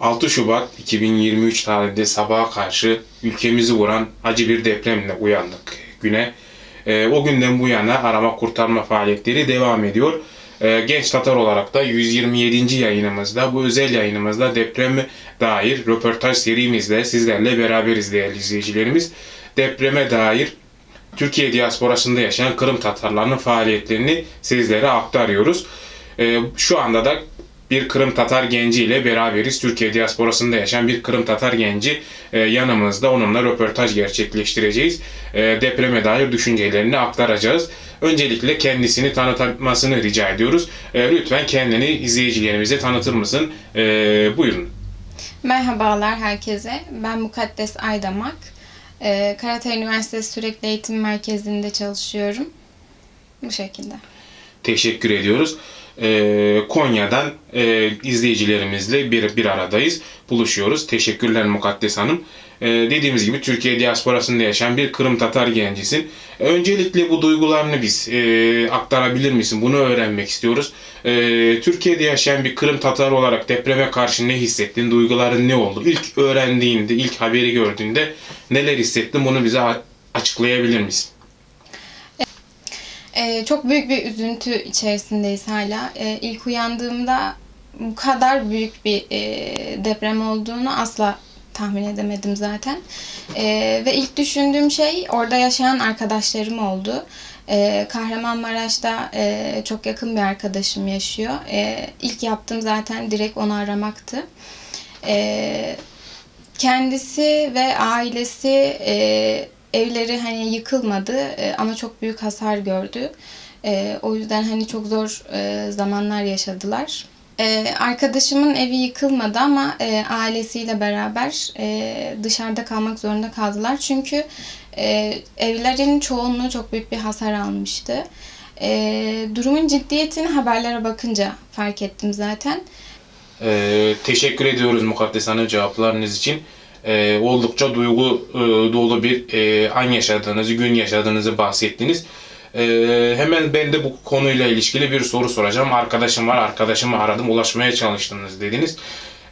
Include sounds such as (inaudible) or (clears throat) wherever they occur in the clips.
6 Şubat 2023 tarihinde sabaha karşı ülkemizi vuran acı bir depremle uyandık güne. Ee, o günden bu yana arama kurtarma faaliyetleri devam ediyor. Ee, Genç Tatar olarak da 127. yayınımızda, bu özel yayınımızda depreme dair röportaj serimizde sizlerle beraberiz değerli izleyicilerimiz. Depreme dair Türkiye diasporasında yaşayan Kırım Tatarlarının faaliyetlerini sizlere aktarıyoruz. Ee, şu anda da bir Kırım Tatar genci ile beraberiz. Türkiye diasporasında yaşayan bir Kırım Tatar genci e, yanımızda. Onunla röportaj gerçekleştireceğiz. E, depreme dair düşüncelerini aktaracağız. Öncelikle kendisini tanıtmasını rica ediyoruz. E, lütfen kendini izleyicilerimize tanıtır mısın? E, buyurun. Merhabalar herkese. Ben Mukaddes Aydamak. Ee, Karatay Üniversitesi Sürekli Eğitim Merkezi'nde çalışıyorum. Bu şekilde. Teşekkür ediyoruz. Ee, Konya'dan e, izleyicilerimizle bir, bir aradayız. Buluşuyoruz. Teşekkürler Mukaddes Hanım. Ee, dediğimiz gibi Türkiye diasporasında yaşayan bir Kırım Tatar gencisin. Öncelikle bu duygularını biz e, aktarabilir misin? Bunu öğrenmek istiyoruz. Ee, Türkiye'de yaşayan bir Kırım Tatar olarak depreme karşı ne hissettin? Duyguların ne oldu? İlk öğrendiğinde, ilk haberi gördüğünde neler hissettin? Bunu bize açıklayabilir misin? Ee, çok büyük bir üzüntü içerisindeyiz hala. Ee, ilk uyandığımda bu kadar büyük bir e, deprem olduğunu asla tahmin edemedim zaten. Ee, ve ilk düşündüğüm şey orada yaşayan arkadaşlarım oldu. Ee, Kahramanmaraş'ta e, çok yakın bir arkadaşım yaşıyor. Ee, ilk yaptığım zaten direkt onu aramaktı. Ee, kendisi ve ailesi e, evleri hani yıkılmadı e, ama çok büyük hasar gördü. E, o yüzden hani çok zor e, zamanlar yaşadılar. Arkadaşımın evi yıkılmadı ama ailesiyle beraber dışarıda kalmak zorunda kaldılar. Çünkü e, evlerin çoğunluğu çok büyük bir hasar almıştı. Durumun ciddiyetini haberlere bakınca fark ettim zaten. Ee, teşekkür ediyoruz Mukaddes Hanım cevaplarınız için. Ee, oldukça duygu e, dolu bir e, an yaşadığınızı, gün yaşadığınızı bahsettiniz. Ee, hemen ben de bu konuyla ilişkili bir soru soracağım. Arkadaşım var, arkadaşımı aradım, ulaşmaya çalıştınız dediniz.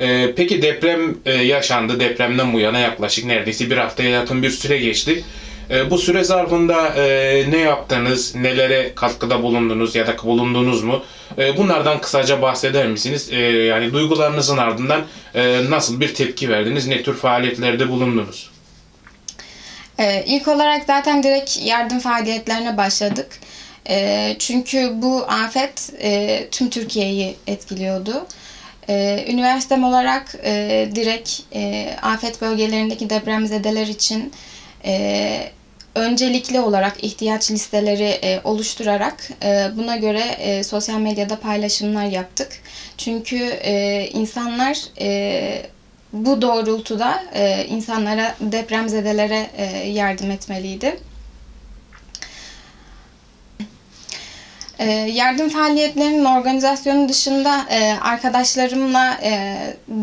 Ee, peki deprem e, yaşandı. Depremden bu yana yaklaşık neredeyse bir haftaya yakın bir süre geçti. Ee, bu süre zarfında e, ne yaptınız, nelere katkıda bulundunuz ya da bulundunuz mu? E, bunlardan kısaca bahseder misiniz? E, yani duygularınızın ardından e, nasıl bir tepki verdiniz, ne tür faaliyetlerde bulundunuz? Ee, ilk olarak zaten direkt yardım faaliyetlerine başladık. Çünkü bu afet e, tüm Türkiye'yi etkiliyordu. Üniversitem olarak e, direkt e, afet bölgelerindeki depremzedeler için e, öncelikli olarak ihtiyaç listeleri e, oluşturarak e, buna göre e, sosyal medyada paylaşımlar yaptık. Çünkü e, insanlar e, bu doğrultuda e, insanlara depremzedelere e, yardım etmeliydi. E, yardım faaliyetlerinin organizasyonu dışında e, arkadaşlarımla e,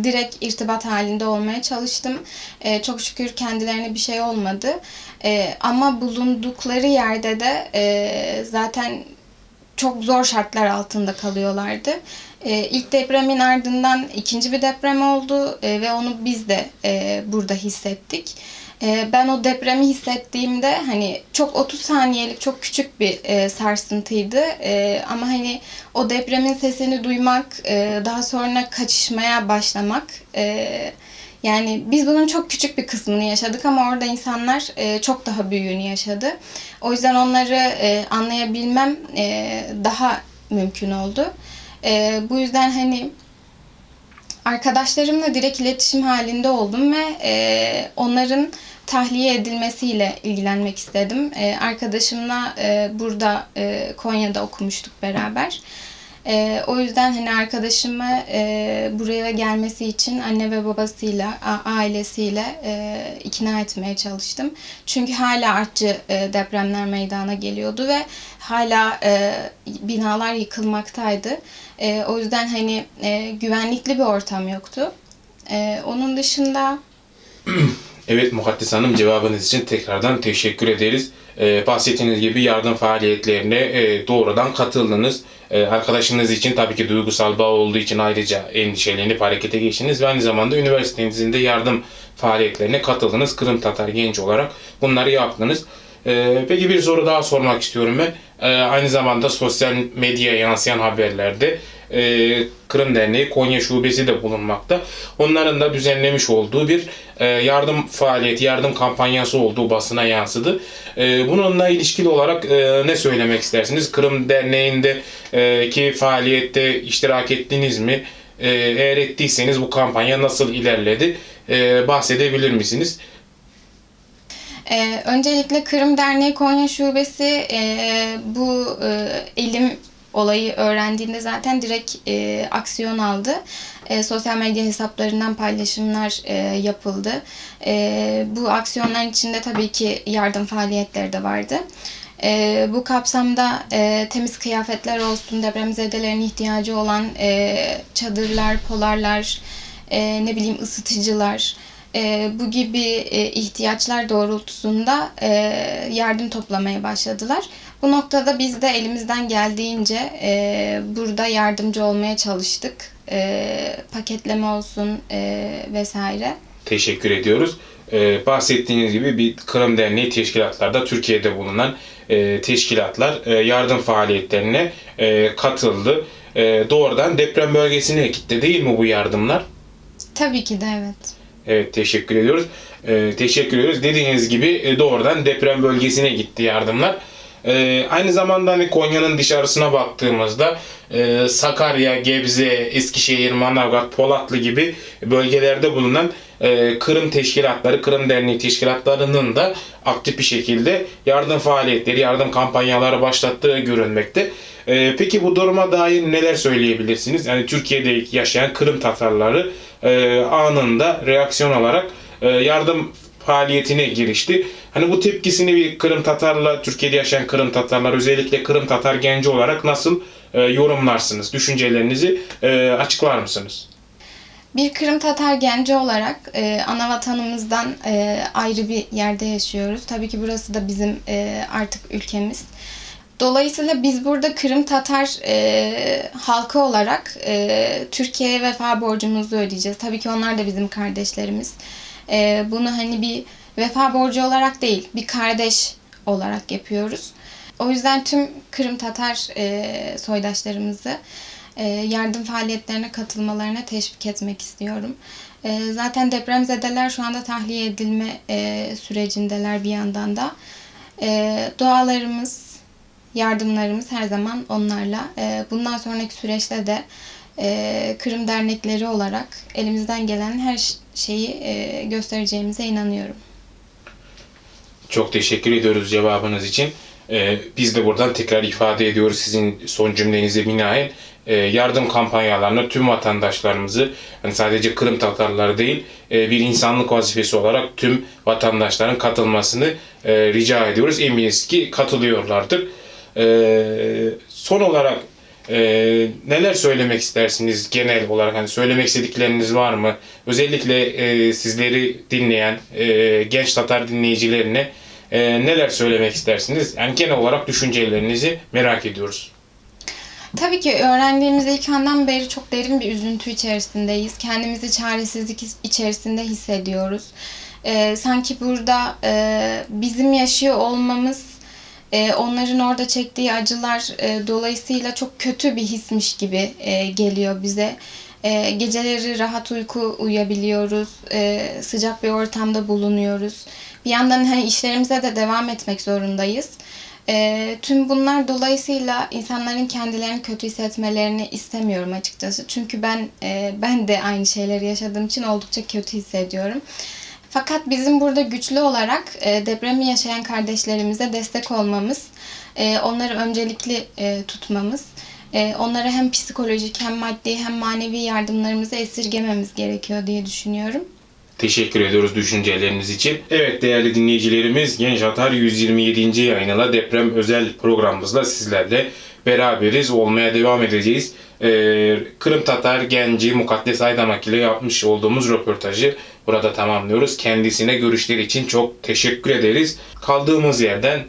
direkt irtibat halinde olmaya çalıştım. E, çok şükür kendilerine bir şey olmadı. E, ama bulundukları yerde de e, zaten çok zor şartlar altında kalıyorlardı. E, ilk depremin ardından ikinci bir deprem oldu e, ve onu biz de e, burada hissettik. E, ben o depremi hissettiğimde hani çok 30 saniyelik çok küçük bir e, sarsıntıydı E, ama hani o depremin sesini duymak, e, daha sonra kaçışmaya başlamak e, yani biz bunun çok küçük bir kısmını yaşadık ama orada insanlar e, çok daha büyüğünü yaşadı. O yüzden onları e, anlayabilmem e, daha mümkün oldu. E, bu yüzden hani arkadaşlarımla direkt iletişim halinde oldum ve e, onların tahliye edilmesiyle ilgilenmek istedim. E, arkadaşımla e, burada e, Konya'da okumuştuk beraber. E, o yüzden hani arkadaşımı e, buraya gelmesi için anne ve babasıyla, ailesiyle e, ikna etmeye çalıştım. Çünkü hala artçı e, depremler meydana geliyordu ve hala e, binalar yıkılmaktaydı. E, o yüzden hani e, güvenlikli bir ortam yoktu. E, onun dışında (clears throat) Evet Mukaddes Hanım cevabınız için tekrardan teşekkür ederiz. E, bahsettiğiniz gibi yardım faaliyetlerine e, doğrudan katıldınız. E, arkadaşınız için tabii ki duygusal bağ olduğu için ayrıca endişelenip harekete geçtiniz ve aynı zamanda üniversitenizin de yardım faaliyetlerine katıldınız. Kırım Tatar genç olarak bunları yaptınız. E, peki bir soru daha sormak istiyorum ben. Aynı zamanda sosyal medyaya yansıyan haberlerde e, Kırım Derneği Konya Şubesi de bulunmakta. Onların da düzenlemiş olduğu bir e, yardım faaliyeti, yardım kampanyası olduğu basına yansıdı. E, bununla ilişkili olarak e, ne söylemek istersiniz? Kırım Derneği'nde e, faaliyette iştirak ettiniz mi? E, eğer ettiyseniz bu kampanya nasıl ilerledi? E, bahsedebilir misiniz? Ee, öncelikle Kırım Derneği Konya Şubesi e, bu e, elim olayı öğrendiğinde zaten direkt e, aksiyon aldı. E, sosyal medya hesaplarından paylaşımlar e, yapıldı. E, bu aksiyonların içinde tabii ki yardım faaliyetleri de vardı. E, bu kapsamda e, temiz kıyafetler olsun, depremzedelerin ihtiyacı olan e, çadırlar, polarlar, e, ne bileyim ısıtıcılar, e, bu gibi e, ihtiyaçlar doğrultusunda e, yardım toplamaya başladılar. Bu noktada biz de elimizden geldiğince e, burada yardımcı olmaya çalıştık. E, paketleme olsun e, vesaire. Teşekkür ediyoruz. Ee, bahsettiğiniz gibi bir Kırım Derneği teşkilatlarda Türkiye'de bulunan e, teşkilatlar e, yardım faaliyetlerine e, katıldı. E, doğrudan deprem bölgesine gitti değil mi bu yardımlar? Tabii ki de evet. Evet teşekkür ediyoruz. E, teşekkür ediyoruz. Dediğiniz gibi e, doğrudan deprem bölgesine gitti yardımlar. E, aynı zamanda hani Konya'nın dışarısına baktığımızda e, Sakarya, Gebze, Eskişehir, Manavgat, Polatlı gibi bölgelerde bulunan e, Kırım teşkilatları, Kırım Derneği teşkilatlarının da aktif bir şekilde yardım faaliyetleri, yardım kampanyaları başlattığı görülmekte. E, peki bu duruma dair neler söyleyebilirsiniz? Yani Türkiye'de yaşayan Kırım Tatarları e, anında reaksiyon olarak e, yardım faaliyetine girişti. Hani bu tepkisini bir Kırım Tatarla, Türkiye'de yaşayan Kırım Tatarlar, özellikle Kırım Tatar genci olarak nasıl e, yorumlarsınız? Düşüncelerinizi e, açıklar mısınız? Bir Kırım Tatar genci olarak e, ana vatanımızdan e, ayrı bir yerde yaşıyoruz. Tabii ki burası da bizim e, artık ülkemiz. Dolayısıyla biz burada Kırım Tatar e, halkı olarak e, Türkiye'ye vefa borcumuzu ödeyeceğiz. Tabii ki onlar da bizim kardeşlerimiz. E, bunu hani bir vefa borcu olarak değil, bir kardeş olarak yapıyoruz. O yüzden tüm Kırım Tatar e, soydaşlarımızı e, yardım faaliyetlerine katılmalarına teşvik etmek istiyorum. E, zaten depremzedeler şu anda tahliye edilme e, sürecindeler bir yandan da. E, dualarımız, yardımlarımız her zaman onlarla. E, bundan sonraki süreçte de e, Kırım dernekleri olarak elimizden gelen her şeyi e, göstereceğimize inanıyorum. Çok teşekkür ediyoruz cevabınız için. Ee, biz de buradan tekrar ifade ediyoruz sizin son cümlenize binaen. Ee, yardım kampanyalarına tüm vatandaşlarımızı, hani sadece Kırım Tatarları değil, e, bir insanlık vazifesi olarak tüm vatandaşların katılmasını e, rica ediyoruz. Eminiz ki katılıyorlardır. Ee, son olarak e, neler söylemek istersiniz genel olarak? Hani söylemek istedikleriniz var mı? Özellikle e, sizleri dinleyen e, genç Tatar dinleyicilerine e, neler söylemek istersiniz? Yani genel olarak düşüncelerinizi merak ediyoruz. Tabii ki öğrendiğimiz ilk andan beri çok derin bir üzüntü içerisindeyiz. Kendimizi çaresizlik içerisinde hissediyoruz. Ee, sanki burada e, bizim yaşıyor olmamız, e, onların orada çektiği acılar e, dolayısıyla çok kötü bir hismiş gibi e, geliyor bize. E, geceleri rahat uyku uyuyabiliyoruz, e, sıcak bir ortamda bulunuyoruz. Bir yandan hani işlerimize de devam etmek zorundayız. E, tüm bunlar dolayısıyla insanların kendilerini kötü hissetmelerini istemiyorum açıkçası. Çünkü ben e, ben de aynı şeyleri yaşadığım için oldukça kötü hissediyorum. Fakat bizim burada güçlü olarak e, depremi yaşayan kardeşlerimize destek olmamız, e, onları öncelikli e, tutmamız, onlara hem psikolojik hem maddi hem manevi yardımlarımızı esirgememiz gerekiyor diye düşünüyorum. Teşekkür ediyoruz düşünceleriniz için. Evet değerli dinleyicilerimiz Genç Atar 127. yayınıyla deprem özel programımızla sizlerle beraberiz. Olmaya devam edeceğiz. Ee, Kırım Tatar genci Mukaddes Aydamak ile yapmış olduğumuz röportajı burada tamamlıyoruz. Kendisine görüşleri için çok teşekkür ederiz. Kaldığımız yerden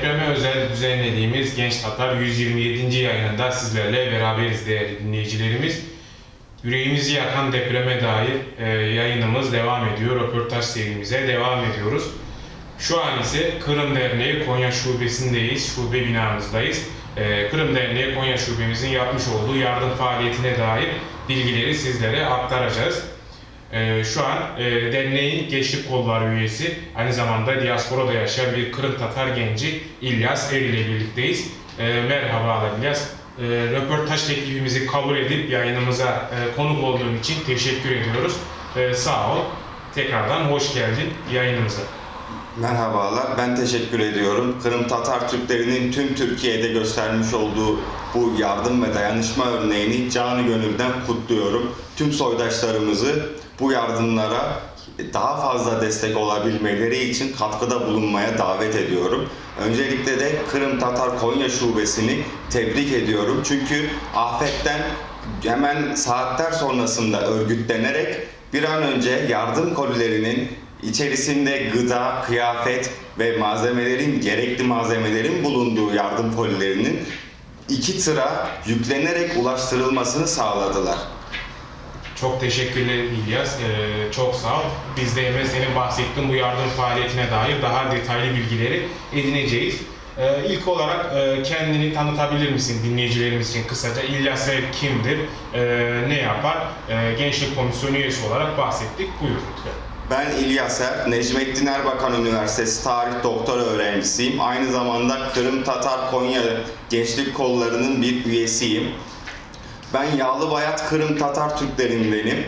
Depreme özel düzenlediğimiz Genç Tatar 127. yayınında sizlerle beraberiz değerli dinleyicilerimiz. Yüreğimizi yakan depreme dair e, yayınımız devam ediyor. Röportaj serimize devam ediyoruz. Şu an ise Kırım Derneği Konya Şubesindeyiz. Şube binamızdayız. E, Kırım Derneği Konya Şubemizin yapmış olduğu yardım faaliyetine dair bilgileri sizlere aktaracağız. Ee, şu an e, derneğin gençlik kolları üyesi, aynı zamanda diasporada yaşayan bir Kırım Tatar genci İlyas Er ile birlikteyiz. Ee, merhabalar İlyas. Ee, röportaj teklifimizi kabul edip yayınımıza e, konuk olduğun için teşekkür ediyoruz. Ee, sağ ol. Tekrardan hoş geldin yayınımıza. Merhabalar, ben teşekkür ediyorum. Kırım Tatar Türklerinin tüm Türkiye'de göstermiş olduğu bu yardım ve dayanışma örneğini canı gönülden kutluyorum. Tüm soydaşlarımızı bu yardımlara daha fazla destek olabilmeleri için katkıda bulunmaya davet ediyorum. Öncelikle de Kırım Tatar Konya Şubesini tebrik ediyorum. Çünkü afetten hemen saatler sonrasında örgütlenerek bir an önce yardım kolilerinin içerisinde gıda, kıyafet ve malzemelerin, gerekli malzemelerin bulunduğu yardım kolilerinin iki tıra yüklenerek ulaştırılmasını sağladılar. Çok teşekkürler İlyas. Ee, çok sağ ol. Biz de hemen senin bahsettiğin bu yardım faaliyetine dair daha detaylı bilgileri edineceğiz. Ee, ilk olarak e, kendini tanıtabilir misin dinleyicilerimiz için kısaca? İlyas Er kimdir? Ee, ne yapar? Ee, Gençlik Komisyonu üyesi olarak bahsettik. Buyur lütfen. Ben İlyas Er, Necmettin Erbakan Üniversitesi Tarih Doktora öğrencisiyim. Aynı zamanda Kırım Tatar Konya Gençlik Kolları'nın bir üyesiyim. Ben Yağlı Bayat Kırım Tatar Türklerindenim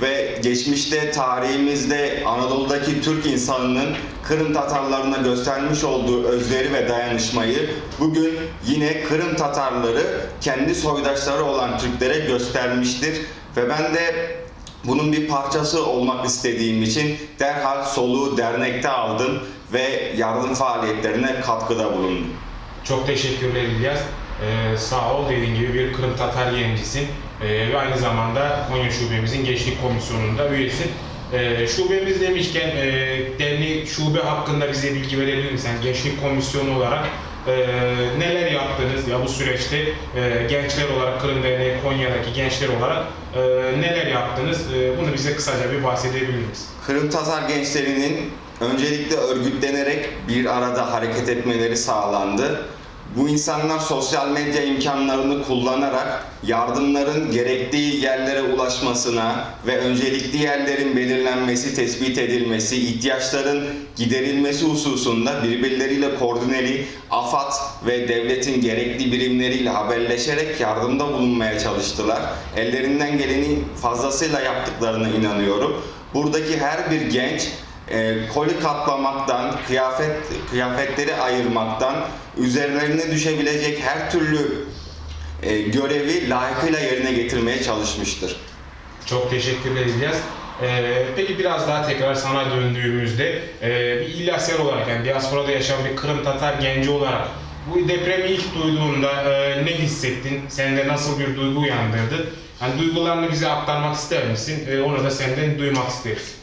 ve geçmişte tarihimizde Anadolu'daki Türk insanının Kırım Tatarlarına göstermiş olduğu özveri ve dayanışmayı bugün yine Kırım Tatarları kendi soydaşları olan Türklere göstermiştir ve ben de bunun bir parçası olmak istediğim için derhal soluğu dernekte aldım ve yardım faaliyetlerine katkıda bulundum. Çok teşekkürler İlyas. Ee, sağ ol dediğin gibi bir Kırım Tatar yenincisin Ee, ve aynı zamanda Konya Şubemizin Gençlik Komisyonu'nda üyesin. Ee, şubemiz demişken e, derneği şube hakkında bize bilgi verebilir misin? Gençlik Komisyonu olarak e, neler yaptınız ya bu süreçte e, gençler olarak Kırım Derneği Konya'daki gençler olarak e, neler yaptınız? E, bunu bize kısaca bir bahsedebilir misin? Kırım Tatar gençlerinin öncelikle örgütlenerek bir arada hareket etmeleri sağlandı. Bu insanlar sosyal medya imkanlarını kullanarak yardımların gerektiği yerlere ulaşmasına ve öncelikli yerlerin belirlenmesi, tespit edilmesi, ihtiyaçların giderilmesi hususunda birbirleriyle koordineli AFAD ve devletin gerekli birimleriyle haberleşerek yardımda bulunmaya çalıştılar. Ellerinden geleni fazlasıyla yaptıklarına inanıyorum. Buradaki her bir genç e, koli katlamaktan, kıyafet kıyafetleri ayırmaktan, üzerlerine düşebilecek her türlü e, görevi layıkıyla yerine getirmeye çalışmıştır. Çok teşekkürler İlyas. Ee, peki biraz daha tekrar sana döndüğümüzde e, bir İlyasyer olarak yani diasporada yaşayan bir Kırım Tatar genci olarak bu depremi ilk duyduğunda e, ne hissettin? Sende nasıl bir duygu uyandırdı? Yani duygularını bize aktarmak ister misin? E, onu da senden duymak isteriz.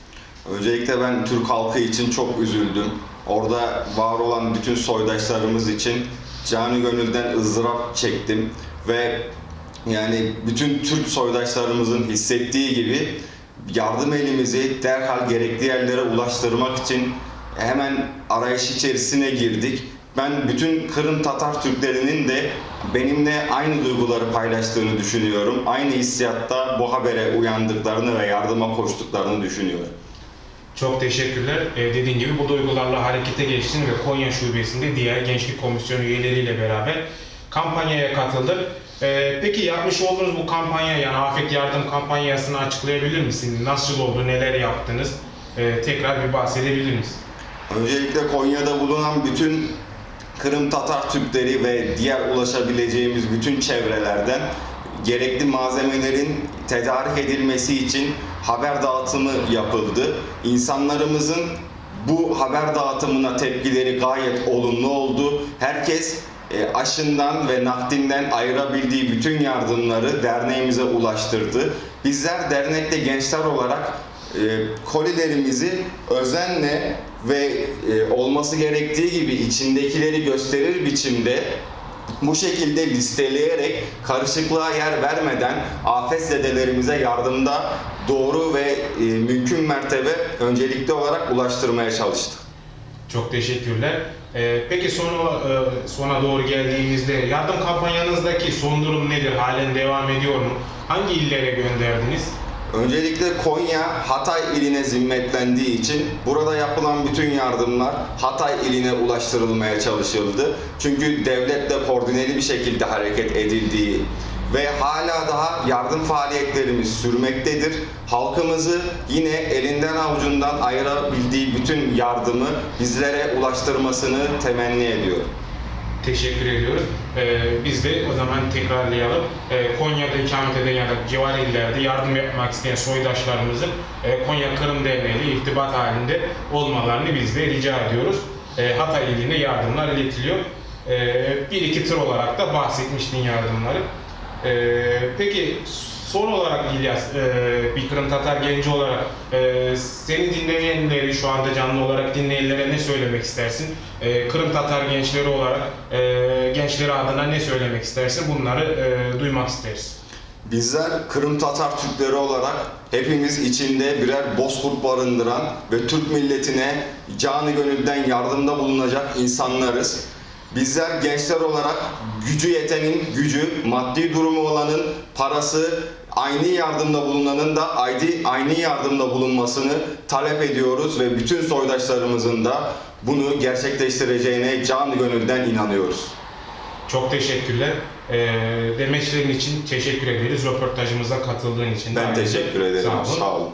Öncelikle ben Türk halkı için çok üzüldüm. Orada var olan bütün soydaşlarımız için canı gönülden ızdırap çektim ve yani bütün Türk soydaşlarımızın hissettiği gibi yardım elimizi derhal gerekli yerlere ulaştırmak için hemen arayış içerisine girdik. Ben bütün Kırım Tatar Türklerinin de benimle aynı duyguları paylaştığını düşünüyorum. Aynı hissiyatta bu habere uyandıklarını ve yardıma koştuklarını düşünüyorum. Çok teşekkürler. Ee, dediğin gibi bu duygularla harekete geçtin ve Konya Şubesi'nde diğer gençlik komisyonu üyeleriyle beraber kampanyaya katıldın. Ee, peki yapmış olduğunuz bu kampanya yani afet yardım kampanyasını açıklayabilir misin? Nasıl oldu, neler yaptınız? Ee, tekrar bir bahsedebilir misin? Öncelikle Konya'da bulunan bütün Kırım Tatar Türkleri ve diğer ulaşabileceğimiz bütün çevrelerden gerekli malzemelerin tedarik edilmesi için haber dağıtımı yapıldı. İnsanlarımızın bu haber dağıtımına tepkileri gayet olumlu oldu. Herkes e, aşından ve nakdinden ayırabildiği bütün yardımları derneğimize ulaştırdı. Bizler dernekte gençler olarak e, kolilerimizi özenle ve e, olması gerektiği gibi içindekileri gösterir biçimde bu şekilde listeleyerek karışıklığa yer vermeden afetzedelerimize yardımda doğru ve e, mümkün mertebe öncelikli olarak ulaştırmaya çalıştık. Çok teşekkürler. Ee, peki sona, e, sona doğru geldiğimizde yardım kampanyanızdaki son durum nedir? Halen devam ediyor mu? Hangi illere gönderdiniz? Öncelikle Konya Hatay iline zimmetlendiği için burada yapılan bütün yardımlar Hatay iline ulaştırılmaya çalışıldı. Çünkü devletle koordineli bir şekilde hareket edildiği ve hala daha yardım faaliyetlerimiz sürmektedir. Halkımızı yine elinden avucundan ayırabildiği bütün yardımı bizlere ulaştırmasını temenni ediyorum. Teşekkür ediyoruz. Ee, biz de o zaman tekrarlayalım. Ee, Konya'da ikamet eden ya da civar illerde yardım yapmak isteyen soydaşlarımızın e, Konya Kırım Derneği ile irtibat halinde olmalarını biz de rica ediyoruz. Ee, Hatay iline yardımlar iletiliyor. Ee, bir iki tır olarak da bahsetmiştin yardımları. Ee, peki son olarak İlyas, e, bir Kırım Tatar genci olarak e, seni dinleyenleri şu anda canlı olarak dinleyenlere ne söylemek istersin? E, Kırım Tatar gençleri olarak e, gençleri adına ne söylemek istersin? Bunları e, duymak isteriz. Bizler Kırım Tatar Türkleri olarak hepimiz içinde birer bozkurt barındıran ve Türk milletine canı gönülden yardımda bulunacak insanlarız. Bizler gençler olarak gücü yetenin gücü, maddi durumu olanın parası, aynı yardımda bulunanın da aynı, aynı yardımda bulunmasını talep ediyoruz ve bütün soydaşlarımızın da bunu gerçekleştireceğine canı gönülden inanıyoruz. Çok teşekkürler. E, demeçlerin için teşekkür ederiz. Röportajımıza katıldığın için. Ben teşekkür ederim. Sağ olun. Sağ olun.